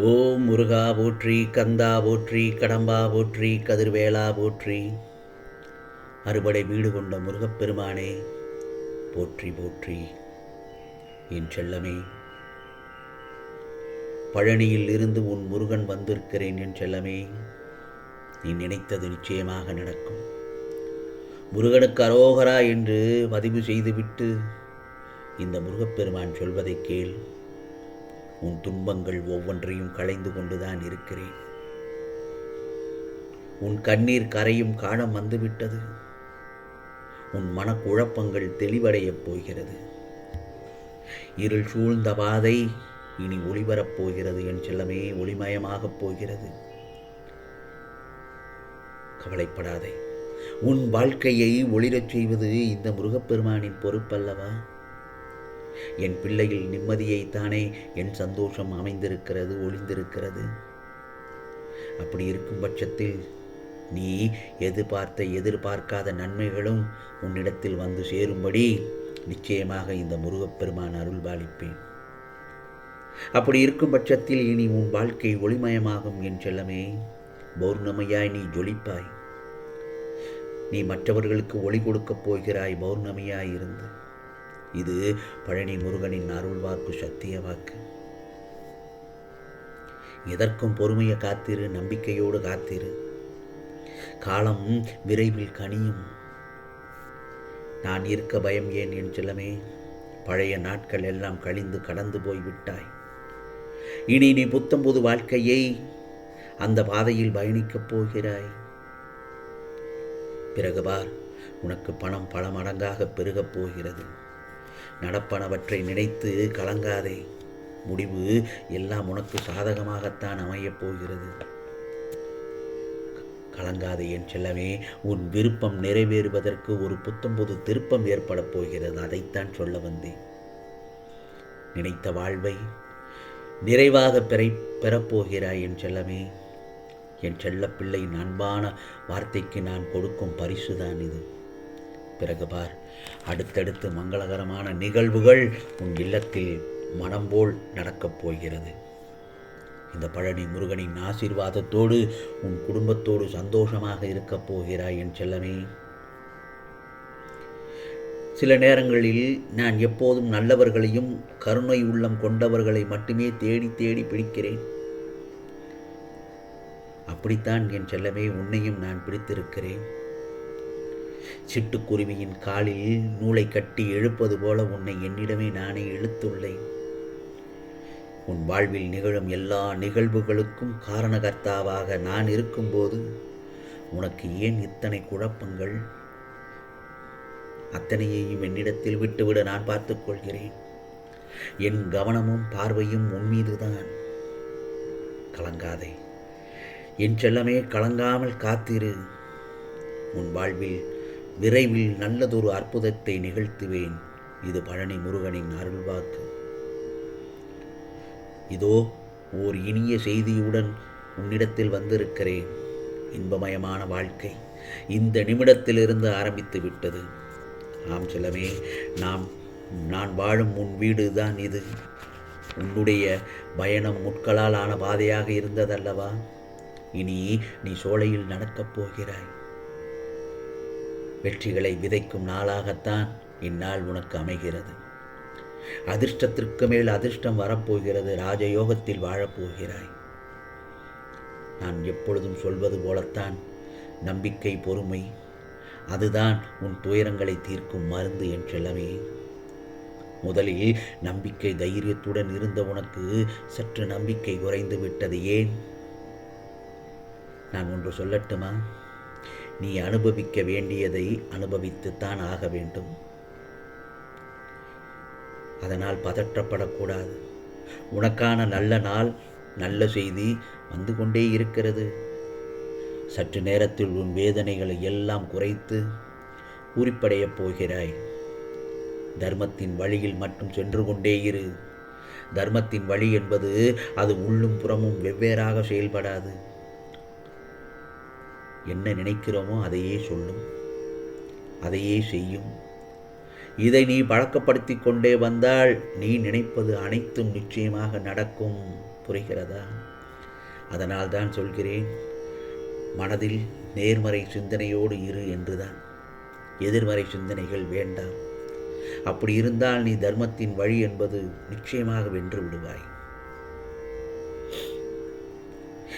ஓம் முருகா போற்றி கந்தா போற்றி கடம்பா போற்றி கதிர்வேளா போற்றி. அறுபடை வீடு கொண்ட முருகப்பெருமானே போற்றி போற்றி என் செல்லமே. பழனியில் இருந்து உன் முருகன் வந்திருக்கிறேன் என் செல்லமே. நீ நினைத்தது நிச்சயமாக நடக்கும். முருகனுக்கு அரோகரா என்று பதிவு செய்துவிட்டு இந்த முருகப்பெருமான் சொல்வதை கேள். உன் துன்பங்கள் ஒவ்வொன்றையும் களைந்து கொண்டுதான் இருக்கிறேன். உன் கண்ணீர் கரையும் காலம் வந்துவிட்டது. உன் மனக்குழப்பங்கள் தெளிவடையப் போகிறது. இருள் சூழ்ந்த பாதை இனி ஒளிவரப் போகிறது என் செல்லமே ஒளிமயமாகப் போகிறது. கவலைப்படாதே. உன் வாழ்க்கையை ஒளிரச் செய்வது இந்த முருகப்பெருமானின் பொறுப்பல்லவா? என் பிள்ளையில் நிம்மதியைத்தானே என் சந்தோஷம் அமைந்திருக்கிறது ஒளிந்திருக்கிறது. அப்படி இருக்கும் பட்சத்தில் நீ எதிர்பார்த்த எதிர்பார்க்காத நன்மைகளும் உன்னிடத்தில் வந்து சேரும்படி நிச்சயமாக இந்த முருகப்பெருமான் அருள்பாலிப்பேன். அப்படி இருக்கும் பட்சத்தில் இனி உன் வாழ்க்கை ஒளிமயமாகும் என் செல்லமே. பௌர்ணமியாய் நீ ஜொலிப்பாய். நீ மற்றவர்களுக்கு ஒளி கொடுக்கப் போகிறாய் பௌர்ணமியாய் இருந்து. இது பழனி முருகனின் அருள் வாக்கு சத்திய வாக்கு. எதற்கும் பொறுமையை காத்திரு நம்பிக்கையோடு காத்திரு. காலம் விரைவில் கனியும். நான் இருக்க பயம் ஏன் என் செல்லமே? பழைய நாட்கள் எல்லாம் கழிந்து கடந்து போய் விட்டாய். இனி நீ புத்தம்புது வாழ்க்கையை அந்த பாதையில் பயணிக்கப் போகிறாய். பிறகு பார் உனக்கு பணம் பல மடங்காக பெருகப் போகிறது. நடப்பனவற்றை நினைத்து கலங்காதே. முடிவு எல்லாம் உனக்கு சாதகமாகத்தான் அமையப் போகிறது. கலங்காதே என் செல்லமே உன் விருப்பம் நிறைவேறுவதற்கு ஒரு புத்தம்புது திருப்பம் ஏற்படப் போகிறது அதைத்தான் சொல்ல வந்தேன். நினைத்த வாழ்வை நிறைவாக பெறை பெறப்போகிறாய் என் செல்லமே. என் செல்லப்பிள்ளையின் அன்பான வார்த்தைக்கு நான் கொடுக்கும் பரிசுதான் இது. பிறகு பார் அடுத்தடுத்து மங்களகரமான நிகழ்வுகள் உன் இல்லத்தில் மனம் போல் நடக்கப் போகிறது. இந்த பழனி முருகனின் ஆசீர்வாதத்தோடு உன் குடும்பத்தோடு சந்தோஷமாக இருக்கப் போகிறாய் என் செல்லமே. சில நேரங்களில் நான் எப்போதும் நல்லவர்களையும் கருணை உள்ளம் கொண்டவர்களை மட்டுமே தேடி தேடி பிடிக்கிறேன். அப்படித்தான் என் செல்லமே உன்னையும் நான் பிடித்திருக்கிறேன். சிட்டுக்குருவியின் காலில் நூலை கட்டி எழுப்பது போல உன்னை என்னிடமே நானே இழுத்துள்ளேன். உன் வாழ்வில் நிகழும் எல்லா நிகழ்வுகளுக்கும் காரணகர்த்தாவாக நான் இருக்கும்போது உனக்கு ஏன் இத்தனை குழப்பங்கள்? அத்தனையையும் என்னிடத்தில் விட்டுவிட நான் பார்த்துக் கொள்கிறேன். என் கவனமும் பார்வையும் உன் மீதுதான். கலங்காதே. என் செல்லமே கலங்காமல் காத்திரு. உன் வாழ்வில் விரைவில் நல்லதொரு அற்புதத்தை நிகழ்த்துவேன். இது பழனி முருகனின் அருள்வாக்கு. இதோ ஓர் இனிய செய்தியுடன் உன்னிடத்தில் வந்திருக்கிறேன். இன்பமயமான வாழ்க்கை இந்த நிமிடத்திலிருந்து ஆரம்பித்து விட்டது. ஆம் செல்லமே நாம் நான் வாழும் உன் வீடு தான் இது. உன்னுடைய பயணம் முட்களால் ஆன பாதையாக இருந்ததல்லவா? இனி நீ சோலையில் நடக்கப் போகிறாய். வெற்றிகளை விதைக்கும் நாளாகத்தான் இந்நாள் உனக்கு அமைகிறது. அதிர்ஷ்டத்திற்கு மேல் அதிர்ஷ்டம் வரப்போகிறது ராஜயோகத்தில் வாழப்போகிறாய். நான் எப்பொழுதும் சொல்வது போலத்தான் நம்பிக்கை பொறுமை அதுதான் உன் துயரங்களை தீர்க்கும் மருந்து என் செல்லமே. முதலில் நம்பிக்கை தைரியத்துடன் இருந்த உனக்கு சற்று நம்பிக்கை குறைந்து விட்டது ஏன்? நான் ஒன்று சொல்லட்டுமா? நீ அனுபவிக்க வேண்டியதை அனுபவித்துத்தான் ஆக வேண்டும். அதனால் பதற்றப்படக்கூடாது. உனக்கான நல்ல நாள் நல்ல செய்தி வந்து கொண்டே இருக்கிறது. சற்று நேரத்தில் உன் வேதனைகளை எல்லாம் குறைத்து குறிப்படையப் போகிறாய். தர்மத்தின் வழியில் மட்டும் சென்று கொண்டே இரு. தர்மத்தின் வழி என்பது அது உள்ளும் புறமும் வெவ்வேறாக செயல்படாது. என்ன நினைக்கிறோமோ அதையே சொல்லும் அதையே செய்யும். இதை நீ பழக்கப்படுத்தி கொண்டே வந்தால் நீ நினைப்பது அனைத்தும் நிச்சயமாக நடக்கும். புரிகிறதா? அதனால் தான் சொல்கிறேன் மனதில் நேர்மறை சிந்தனையோடு இரு என்றுதான். எதிர்மறை சிந்தனைகள் வேண்டாம். அப்படி இருந்தால் நீ தர்மத்தின் வழி என்பது நிச்சயமாக வென்று விடுவாய்.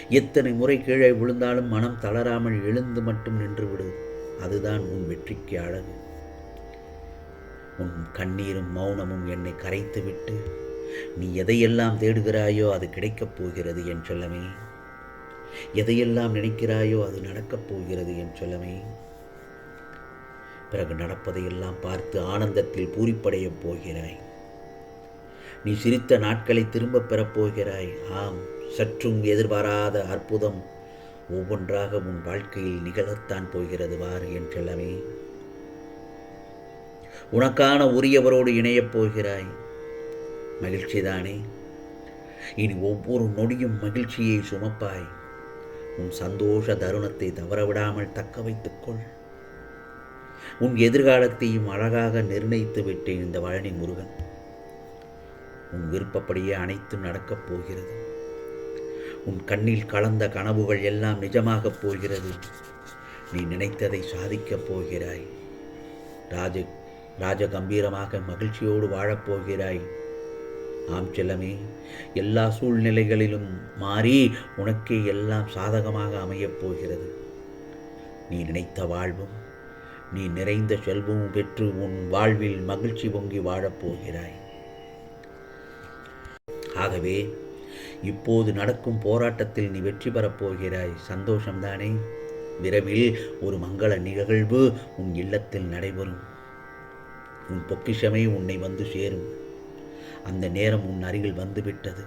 எத்தனை முறை கீழே விழுந்தாலும் மனம் தளராமல் எழுந்து மட்டும் நின்று விடு. அதுதான் உன் வெற்றிக்கு அழகு. உன் கண்ணீரும் மௌனமும் என்னை கரைத்துவிட்டு நீ எதையெல்லாம் தேடுகிறாயோ அது கிடைக்கப் போகிறது என் சொல்லமே. எதையெல்லாம் நினைக்கிறாயோ அது நடக்கப் போகிறது என் சொல்லமே. பிறகு நடப்பதையெல்லாம் பார்த்து ஆனந்தத்தில் பூரிப்படையப் போகிறாய். நீ சிரித்த நாட்களை திரும்பப் பெறப் போகிறாய். ஆம் சற்றும் எதிர்பாராத அற்புதம் ஒவ்வொன்றாக உன் வாழ்க்கையில் நிகழத்தான் போகிறது வார் என் செல்லமே உனக்கான உரியவரோடு இணையப் போகிறாய். மகிழ்ச்சிதானே இனி ஒவ்வொரு நொடியும் மகிழ்ச்சியை சுமப்பாய். உன் சந்தோஷ தருணத்தை தவறவிடாமல் தக்க வைத்துக்கொள் உன் எதிர்காலத்தையும் அழகாக நிர்ணயித்து விட்டேன் இந்த பழனி முருகன். உன் விருப்பப்படியே அனைத்தும் நடக்கப் போகிறது. உன் கண்ணில் கலந்த கனவுகள் எல்லாம் நிஜமாகப் போகிறது. நீ நினைத்ததை சாதிக்கப் போகிறாய். ராஜ ராஜ கம்பீரமாக மகிழ்ச்சியோடு வாழப்போகிறாய் ஆம் செல்லமே எல்லா சூழ்நிலைகளிலும் மாறி உனக்கே எல்லாம் சாதகமாக அமையப் போகிறது. நீ நினைத்த வாழ்வும் நீ நிறைந்த செல்வமும் பெற்று உன் வாழ்வில் மகிழ்ச்சி பொங்கி வாழப்போகிறாய் ஆகவே இப்போது நடக்கும் போராட்டத்தில் நீ வெற்றி பெறப் போகிறாய். சந்தோஷம்தானே? விரைவில் ஒரு மங்கள நிகழ்வு உன் இல்லத்தில் நடைபெறும். உன் பொக்கிஷமே உன்னை வந்து சேரும். அந்த நேரம் உன் அருகில் வந்துவிட்டது.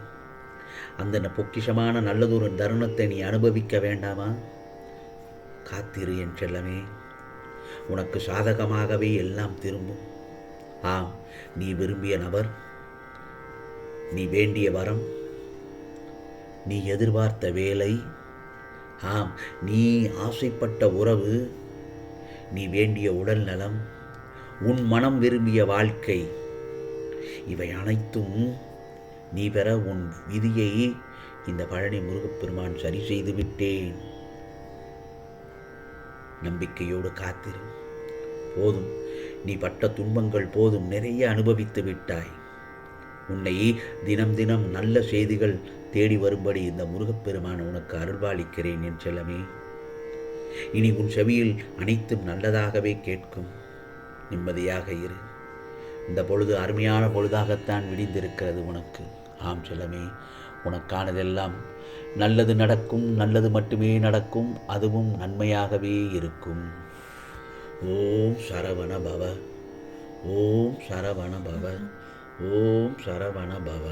அந்த பொக்கிஷமான நல்லதொரு தருணத்தை நீ அனுபவிக்க வேண்டாமா? காத்திரு என் செல்லமே. உனக்கு சாதகமாகவே எல்லாம் திரும்பும். ஆம் நீ விரும்பிய நபர். நீ வேண்டிய வரம். நீ எதிர்பார்த்த வேலை. ஆம் நீ ஆசைப்பட்ட உறவு. நீ வேண்டிய உடல் நலம் உன் மனம் விரும்பிய வாழ்க்கை. இவை அனைத்தும் நீ பெற உன் விதியை இந்த பழனி முருகப்பெருமான் சரி செய்து விட்டேன். நம்பிக்கையோடு காத்திரு. போதும் நீ பட்ட துன்பங்கள் போதும் நிறைய அனுபவித்து விட்டாய். உன்னை தினம் தினம் நல்ல செய்திகள் தேடி வரும்படி இந்த முருகப்பெருமான் உனக்கு அருள்பாலிக்கிறேன் என் செல்லமே. இனி உன் செவியில் அனைத்தும் நல்லதாகவே கேட்கும். நிம்மதியாக இரு. இந்த பொழுது அருமையான பொழுதாகத்தான் விடிந்திருக்கிறது உனக்கு. ஆம் செல்லமே உனக்கானதெல்லாம் நல்லது நடக்கும் நல்லது மட்டுமே நடக்கும் அதுவும் நன்மையாகவே இருக்கும். ஓம் சரவண பவ. ஓம் சரவண பவ. ஓம் சரவண பவ.